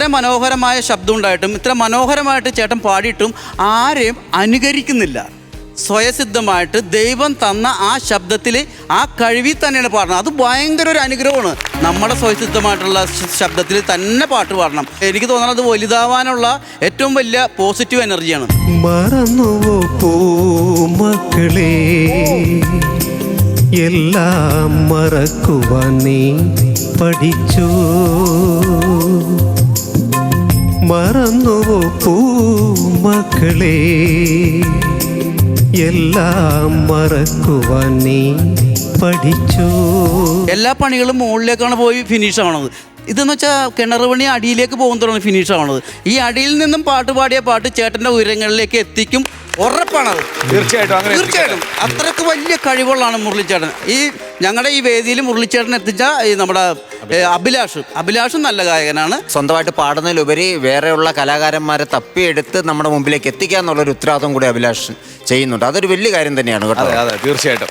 ഇത്ര മനോഹരമായ ശബ്ദം ഉണ്ടായിട്ടും ഇത്ര മനോഹരമായിട്ട് ചേട്ടൻ പാടിയിട്ടും ആരെയും അനുകരിക്കുന്നില്ല. സ്വയസിദ്ധമായിട്ട് ദൈവം തന്ന ആ ശബ്ദത്തിൽ ആ കഴിവിൽ തന്നെയാണ് പാടണം. അത് ഭയങ്കര ഒരു അനുഗ്രഹമാണ്. നമ്മുടെ സ്വയസിദ്ധമായിട്ടുള്ള ശബ്ദത്തിൽ തന്നെ പാട്ട് പാടണം. എനിക്ക് തോന്നുന്നത് വലുതാവാനുള്ള ഏറ്റവും വലിയ പോസിറ്റീവ് എനർജിയാണ്. മറന്നുവോ പൂമക്കളെ എല്ലാം മറക്കുവാൻ നീ പഠിച്ചു? മറന്നുവോ പൂമക്കളെ? എല്ലാം മറക്കുവാൻ നീ പഠിച്ചു? എല്ലാ പണികളും മുകളിലേക്കാണ് പോയി ഫിനിഷ് ആവണത്. ഇതെന്ന് വെച്ചാൽ കിണർ പണി അടിയിലേക്ക് പോകുന്നതാണ് ഫിനിഷ് ആവണത്. ഈ അടിയിൽ നിന്നും പാട്ട് പാടിയ പാട്ട് ചേട്ടന്റെ ഉയരങ്ങളിലേക്ക് എത്തിക്കും. ഉറപ്പാണത്. തീർച്ചയായിട്ടും അങ്ങനെ തീർച്ചയായിട്ടും. അത്രയ്ക്ക് വലിയ കഴിവുള്ളതാണ് മുരളിച്ചേട്ടൻ ഈ ഞങ്ങളുടെ ഈ വേദിയിൽ മുരളിച്ചേട്ടൻ എത്തിച്ച ഈ നമ്മുടെ അഭിലാഷ്. അഭിലാഷും. നല്ല ഗായകനാണ്. സ്വന്തമായിട്ട് പാടുന്നതിലുപരി വേറെയുള്ള കലാകാരന്മാരെ തപ്പിയെടുത്ത് നമ്മുടെ മുമ്പിലേക്ക് എത്തിക്കുക എന്നുള്ളൊരു ഉത്തരവാദിത്വം കൂടി അഭിലാഷ് ചെയ്യുന്നുണ്ട്. അതൊരു വലിയ കാര്യം തന്നെയാണ് കേട്ടോ. അതെ അതെ തീർച്ചയായിട്ടും.